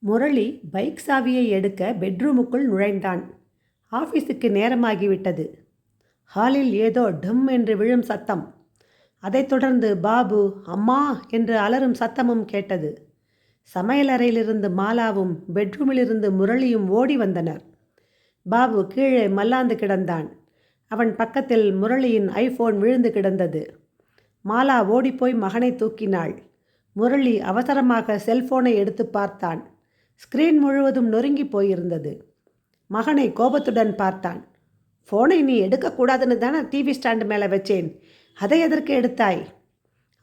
Murali bike சாவியை எடுக்க பெட்ரூமுக்குள் நுழைந்தான். ஆஃபீஸுக்கு நேரமாகிவிட்டது. ஹாலில் ஏதோ டம் என்று விழும் சத்தம். அதைத் தொடர்ந்து பாபு அம்மா என்று அலறும் சத்தமும் கேட்டது. சமையலறையிலிருந்து மாலாவும் பெட்ரூமிலிருந்து முரளியும் ஓடி வந்தனர். பாபு கீழே மல்லாந்து கிடந்தான். அவன் பக்கத்தில் முரளியின் ஐஃபோன் விழுந்து கிடந்தது. மாலா ஓடிப்போய் மகனை தூக்கினாள். முரளி அவசரமாக செல்போனை எடுத்து பார்த்தான். ஸ்கிரீன் முழுவதும் நொறுங்கி போயிருந்தது. மகனை கோபத்துடன் பார்த்தான். ஃபோனை நீ எடுக்கக்கூடாதுன்னு தானே டிவி ஸ்டாண்டு மேலே வச்சேன். அதை எதற்கு எடுத்தாய்?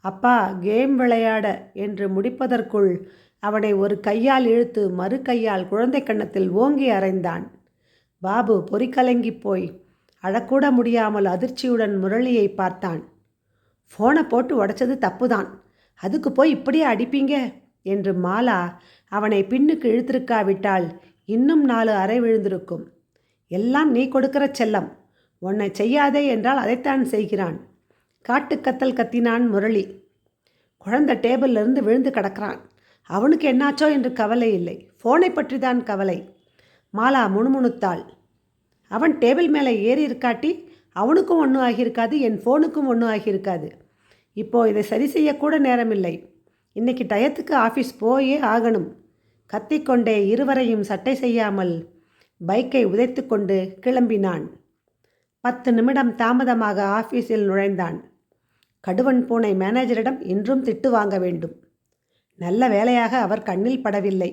அப்பா கேம் விளையாட என்று முடிப்பதற்குள் அவனை ஒரு கையால் இழுத்து மறு கையால் குழந்தை கன்னத்தில் ஓங்கி அறைந்தான். பாபு பொறிக்கலங்கி போய். அழக்கூட முடியாமல் அதிர்ச்சியுடன் முரளியை பார்த்தான். ஃபோனை போட்டு உடைச்சது தப்புதான். அதுக்கு போய் இப்படியே அடிப்பீங்க? என்று மாலா அவனை பின்னுக்கு இழுத்திருக்காவிட்டால் இன்னும் நாலு அறை விழுந்திருக்கும். எல்லாம் நீ கொடுக்கிற செல்லம். உன்னை செய்யாதே என்றால் அதைத்தான் செய்கிறான். காட்டுக்கத்தல் கத்தினான் முரளி. குழந்தை டேபிளிலிருந்து விழுந்து கிடக்கிறான். அவனுக்கு என்னாச்சோ என்று கவலை இல்லை. ஃபோனை பற்றி தான் கவலை. மாலா முணுமுணுத்தாள். அவன் டேபிள் மேலே ஏறி இருக்காட்டி அவனுக்கும் ஒன்றும் ஆகியிருக்காது என் ஃபோனுக்கும் ஒன்றும் ஆகியிருக்காது. இப்போ இதை சரி செய்யக்கூட நேரமில்லை. இன்னைக்கு டயத்துக்கு ஆஃபீஸ் போயே ஆகணும். கத்திக்கொண்டே இருவரையும் சட்டை செய்யாமல் பைக்கை உதைத்து கொண்டு கிளம்பினான். பத்து நிமிடம் தாமதமாக ஆஃபீஸில் நுழைந்தான். கடுவன் பூனை மேனேஜரிடம் இன்றும் திட்டு வாங்க வேண்டும். நல்ல வேலையாக அவர் கண்ணில் படவில்லை.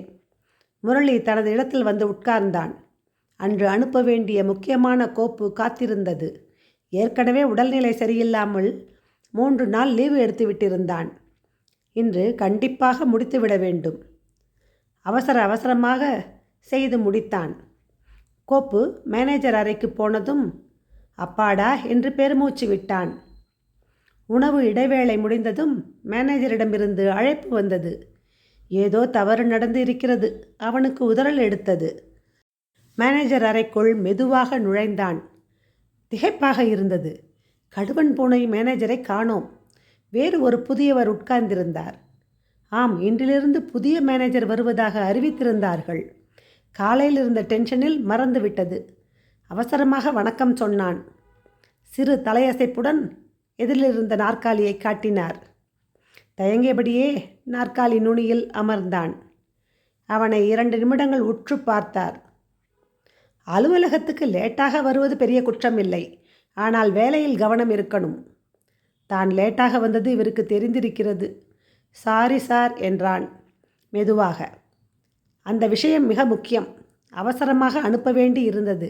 முரளி தனது இடத்தில் வந்து உட்கார்ந்தான். அன்று அனுப்ப வேண்டிய முக்கியமான கோப்பு காத்திருந்தது. ஏற்கனவே உடல்நிலை சரியில்லாமல் மூன்று நாள் லீவு எடுத்து விட்டிருந்தான் இன்று கண்டிப்பாக முடித்துவிட வேண்டும். அவசர அவசரமாக செய்து முடித்தான். கோப்பு மேனேஜர் அறைக்கு போனதும் அப்பாடா என்று பெருமூச்சு விட்டான். உணவு இடைவேளை முடிந்ததும் மேனேஜரிடமிருந்து அழைப்பு வந்தது. ஏதோ தவறு நடந்து இருக்கிறது அவனுக்கு உதறல் எடுத்தது. மேனேஜர் அறைக்குள் மெதுவாக நுழைந்தான். திகைப்பாக இருந்தது. கடுவன் பூனை மேனேஜரை காணோம். வேறு ஒரு புதியவர் உட்கார்ந்திருந்தார். ஆம் இன்றிலிருந்து புதிய மேனேஜர் வருவதாக அறிவித்திருந்தார்கள். காலையில் இருந்த டென்ஷனில் மறந்துவிட்டது. அவசரமாக வணக்கம் சொன்னான். சிறு தலையசைப்புடன் எதிரிலிருந்த நாற்காலியை காட்டினார். தயங்கியபடியே நாற்காலி நுனியில் அமர்ந்தான். அவனை இரண்டு நிமிடங்கள் உற்று பார்த்தார். அலுவலகத்துக்கு லேட்டாக வருவது பெரிய குற்றம் இல்லை ஆனால் வேலையில் கவனம் இருக்கணும். தான் லேட்டாக வந்தது இவருக்கு தெரிந்திருக்கிறது. சாரி சார் என்றான் மெதுவாக. அந்த விஷயம் மிக முக்கியம். அவசரமாக அனுப்ப வேண்டி இருந்தது.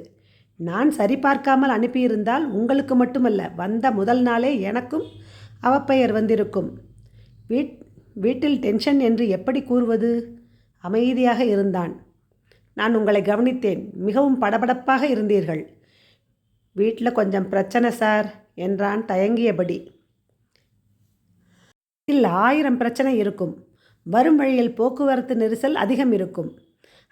நான் சரிபார்க்காமல் அனுப்பியிருந்தால் உங்களுக்கு மட்டுமல்ல வந்த முதல் நாளே எனக்கும் அவப்பெயர் வந்திருக்கும். வீட் வீட்டில் டென்ஷன் என்று எப்படி கூறுவது? அமைதியாக இருந்தான். நான் உங்களை கவனித்தேன். மிகவும் படபடப்பாக இருந்தீர்கள். வீட்டில் கொஞ்சம் பிரச்சனை சார் என்றான் தயங்கியபடி. இல்லை ஆயிரம் பிரச்சனை இருக்கும். வரும் வழியில் போக்குவரத்து நெரிசல் அதிகம் இருக்கும்.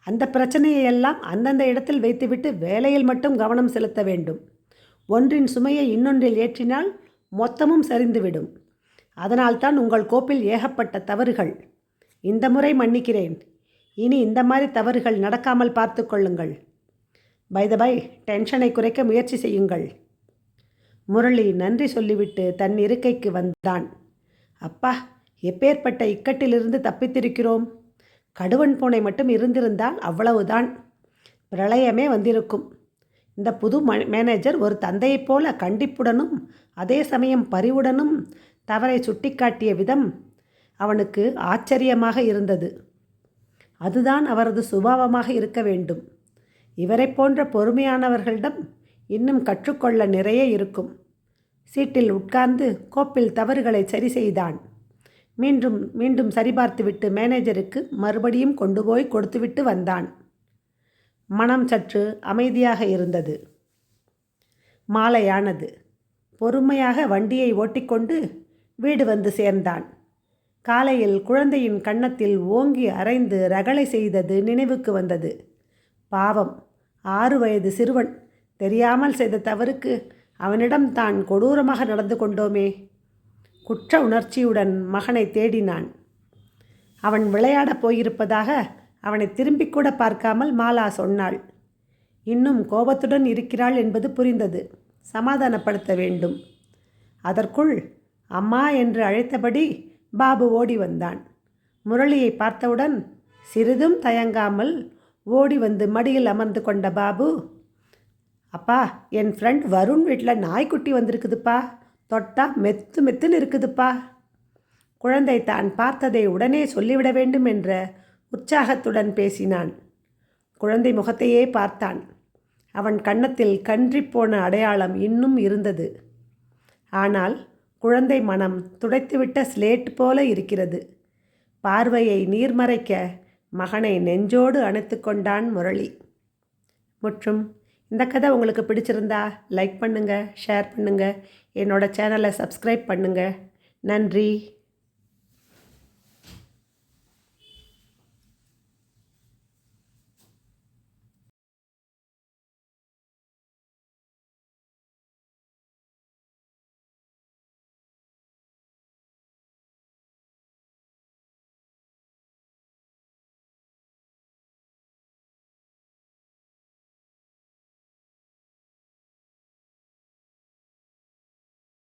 அந்த பிரச்சனையை எல்லாம் அந்தந்த இடத்தில் வைத்துவிட்டு வேலையில் மட்டும் கவனம் செலுத்த வேண்டும். ஒன்றின் சுமையை இன்னொன்றில் ஏற்றினால் மொத்தமும் சரிந்துவிடும். அதனால்தான் உங்கள் கோப்பில் ஏகப்பட்ட தவறுகள். இந்த முறை மன்னிக்கிறேன். இனி இந்த மாதிரி தவறுகள் நடக்காமல் பார்த்து கொள்ளுங்கள். பை த பை டென்ஷனை குறைக்க முயற்சி செய்யுங்கள். முரளி நன்றி சொல்லிவிட்டு தன் இருக்கைக்கு வந்தான். அப்பா எப்பேற்பட்ட இக்கட்டிலிருந்து தப்பித்திருக்கிறோம்? கடுவன் பூனை மட்டும் இருந்திருந்தால் அவ்வளவுதான். பிரளயமே வந்திருக்கும். இந்த புது மேனேஜர் ஒரு தந்தையைப் போல கண்டிப்புடனும் அதே சமயம் பரிவுடனும் தவறை சுட்டிக்காட்டிய விதம் அவனுக்கு ஆச்சரியமாக இருந்தது. அதுதான் அவரது சுபாவமாக இருக்க வேண்டும். இவரை போன்ற பொறுமையானவர்களிடம் இன்னும் கற்றுக்கொள்ள நிறைய இருக்கும். சீட்டில் உட்கார்ந்து கோப்பில் தவறுகளை சரி செய்தான். மீண்டும் மீண்டும் சரிபார்த்துவிட்டு மேனேஜருக்கு மறுபடியும் கொண்டு போய் கொடுத்துவிட்டு வந்தான். மனம் சற்று அமைதியாக இருந்தது. மாலையானது. பொறுமையாக வண்டியை ஓட்டிக்கொண்டு வீடு வந்து சேர்ந்தான். காலையில் குழந்தையின் கன்னத்தில் ஓங்கி அரைந்து ரகளை செய்தது நினைவுக்கு வந்தது. பாவம் ஆறு வயது சிறுவன் தெரியாமல் செய்த தவறுக்கு அவனிடம் தான் கொடூரமாக நடந்து கொண்டோமே. குற்ற உணர்ச்சியுடன் மகனை தேடினான். அவன் விளையாடப் போயிருப்பதாக அவனை திரும்பிக் கூட பார்க்காமல் மாலா சொன்னாள். இன்னும் கோபத்துடன் இருக்கிறாள் என்பது புரிந்தது. சமாதானப்படுத்த வேண்டும். அதற்குள் அம்மா என்று அழைத்தபடி பாபு ஓடி வந்தான். முரளியை பார்த்தவுடன் சிறிதும் தயங்காமல் ஓடி வந்து மடியில் அமர்ந்து கொண்ட பாபு அப்பா என் ஃப்ரெண்ட் வருண் வீட்டில் நாய்க்குட்டி வந்திருக்குதுப்பா. தொட்டா மெத்து மெத்துன்னு இருக்குதுப்பா. குழந்தை தான் பார்த்ததை உடனே சொல்லிவிட வேண்டும் என்ற உற்சாகத்துடன் பேசினான். குழந்தை முகத்தையே பார்த்தான். அவன் கன்னத்தில் கன்றிப்போன அடையாளம் இன்னும் இருந்தது. ஆனால் குழந்தை மனம் துடைத்துவிட்ட ஸ்லேட் போல இருக்கிறது. பார்வையை நீர்மறைக்க மகனை நெஞ்சோடு அணைத்து கொண்டான் முரளி. மற்றும் இந்த கதை உங்களுக்கு பிடிச்சிருந்தா லைக் பண்ணுங்கள் ஷேர் பண்ணுங்கள் என்னோடய சேனலை சப்ஸ்கிரைப் பண்ணுங்கள் நன்றி.